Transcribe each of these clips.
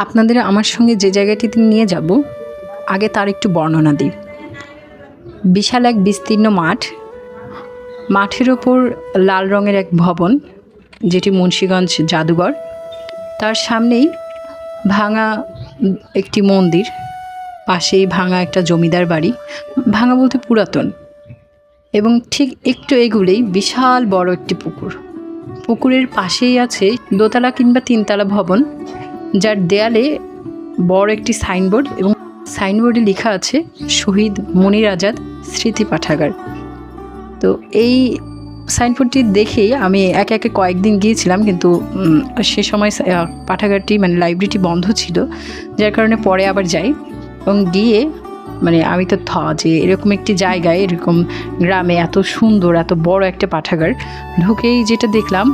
আপনাদের আমার সঙ্গে যে জায়গাটিতে নিয়ে যাব, আগে তার একটু বর্ণনা দিই। বিশাল এক বিস্তীর্ণ মাঠ। মাঠের ওপর লাল রঙের এক ভবন, যেটি মুন্সীগঞ্জ জাদুঘর। তার সামনেই ভাঙা একটি মন্দির, পাশেই ভাঙা একটা জমিদার বাড়ি, ভাঙা বলতে পুরাতন। এবং ঠিক একটু এগুলেই বিশাল বড় একটি পুকুর। পুকুরের পাশেই আছে দোতলা কিংবা তিনতলা ভবন। যার দেয়ালে বড় একটি সাইনবোর্ড এবং সাইনবোর্ডে লেখা আছে, শহীদ মনির আজাদ, স্মৃতি পাঠাগার। তো এই সাইনবোর্ডটি দেখেই আমি একে একে কয়েকদিন গিয়েছিলাম, কিন্তু সে সময় পাঠাগারটি মানে লাইব্রেরিটি বন্ধ ছিল, যার কারণে পরে আবার যাই। এবং গিয়ে মানে আমি তো থ, যে এরকম একটি জায়গায়, এরকম গ্রামে এত সুন্দর, এত বড় একটা পাঠাগার, ঢুকেই যেটা দেখলাম,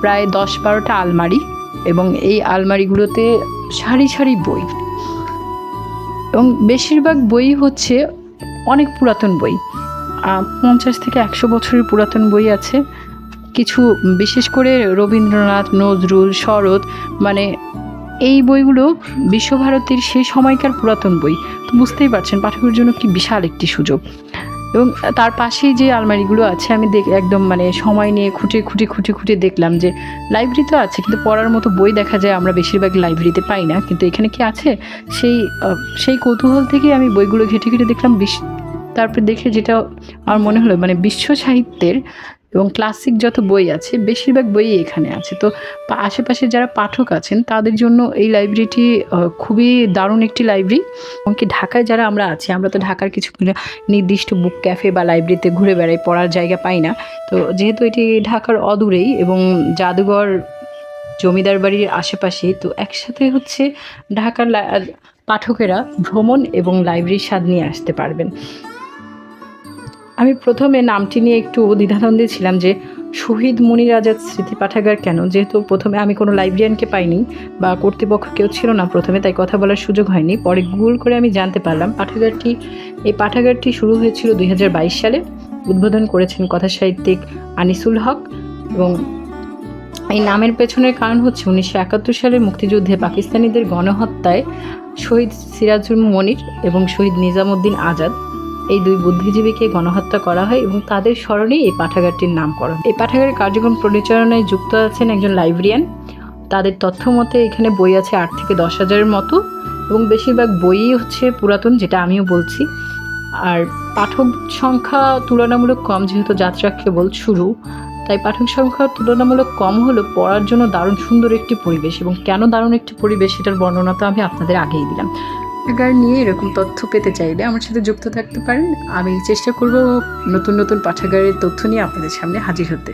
প্রায় দশ বারোটা আলমারি। এবং এই আলমারিগুলোতে সারি সারি বই। এবং বেশিরভাগ বই হচ্ছে অনেক পুরাতন বই। পঞ্চাশ থেকে একশো বছরের পুরাতন বই আছে। কিছু বিশেষ করে রবীন্দ্রনাথ, নজরুল, শরৎ মানে এই বইগুলো বিশ্বভারতীর সেই সময়কার পুরাতন বই। তো বুঝতেই পারছেন, পাঠকের জন্য কি বিশাল একটি সুযোগ। এবং তার পাশেই যে আলমারিগুলো আছে, আমি দেখ, একদম মানে সময় নিয়ে খুঁটে খুঁটে খুঁটে খুঁটে দেখলাম যে লাইব্রেরি তো আছে, কিন্তু পড়ার মতো বই দেখা যায় আমরা বেশিরভাগ লাইব্রেরিতে পাই না। কিন্তু এখানে কি আছে? সেই সেই কৌতূহল থেকে আমি বইগুলো ঘেঁটে ঘেঁটে দেখলাম। বিশ, তারপর দেখে যেটা আমার মনে হলো মানে বিশ্ব সাহিত্যের এবং ক্লাসিক যত বই আছে, বেশিরভাগ বই এখানে আছে। তো আশেপাশে যারা পাঠক আছেন, তাদের জন্য এই লাইব্রেরিটি খুবই দারুণ একটি লাইব্রেরি এমনকি ঢাকায় যারা আমরা আছি, আমরা তো ঢাকার কিছু নির্দিষ্ট বুক ক্যাফে বা লাইব্রেরিতে ঘুরে বেড়াই, পড়ার জায়গা পাই না। তো যেহেতু এটি ঢাকার অদূরেই এবং জাদুঘর, জমিদার বাড়ির আশেপাশেই তো একসাথে হচ্ছে ঢাকার পাঠকেরা ভ্রমণ এবং লাইব্রেরির স্বাদ নিয়ে আসতে পারবেন। আমি প্রথমে নামটি নিয়ে একটু দ্বিধাদ্বন্দ্বে ছিলাম যে শহীদ মুনির স্মৃতি পাঠাগার কেন? যেহেতু প্রথমে আমি কোনো লাইব্রেরিয়ানকে পাইনি বা কর্তৃপক্ষ কেউ ছিল না প্রথমে, তাই কথা বলার সুযোগ হয়নি। পরে গুগল করে আমি জানতে পারলাম, পাঠাগারটি, এই পাঠাগারটি শুরু হয়েছিল দুই হাজার বাইশ সালে। উদ্বোধন করেছেন কথা সাহিত্যিক আনিসুল হক এবং এই নামের পেছনের কারণ হচ্ছে উনিশশো একাত্তর সালের মুক্তিযুদ্ধে পাকিস্তানিদের গণহত্যায় শহীদ সিরাজুল মনির এবং শহীদ নিজামুদ্দিন আজাদ এই দুই বুদ্ধিজীবীকে গণহত্যা করা হয় এবং তাদের স্মরণেই এই পাঠাগারটির নামকরণ। এই পাঠাগারের কার্যক্রম পরিচালনায় যুক্ত আছেন একজন লাইব্রেরিয়ান। তাদের তথ্য মতে এখানে বই আছে আট থেকে দশ হাজারের মতো এবং বেশিরভাগ বইই হচ্ছে পুরাতন, যেটা আমিও বলছি। আর পাঠক সংখ্যা তুলনামূলক কম, যেহেতু যাত্রা কেবল শুরু, তাই পাঠক সংখ্যা তুলনামূলক কম হলেও পড়ার জন্য দারুণ সুন্দর একটি পরিবেশ। এবং কেন দারুণ একটি পরিবেশ, সেটার বর্ণনা তো আমি আপনাদের আগেই দিলাম। পাঠাগার নিয়ে এরকম তথ্য পেতে চাইলে আমার সাথে যুক্ত থাকতে পারেন। আমি চেষ্টা করব নতুন নতুন পাঠাগারের তথ্য নিয়ে আপনাদের সামনে হাজির হতে।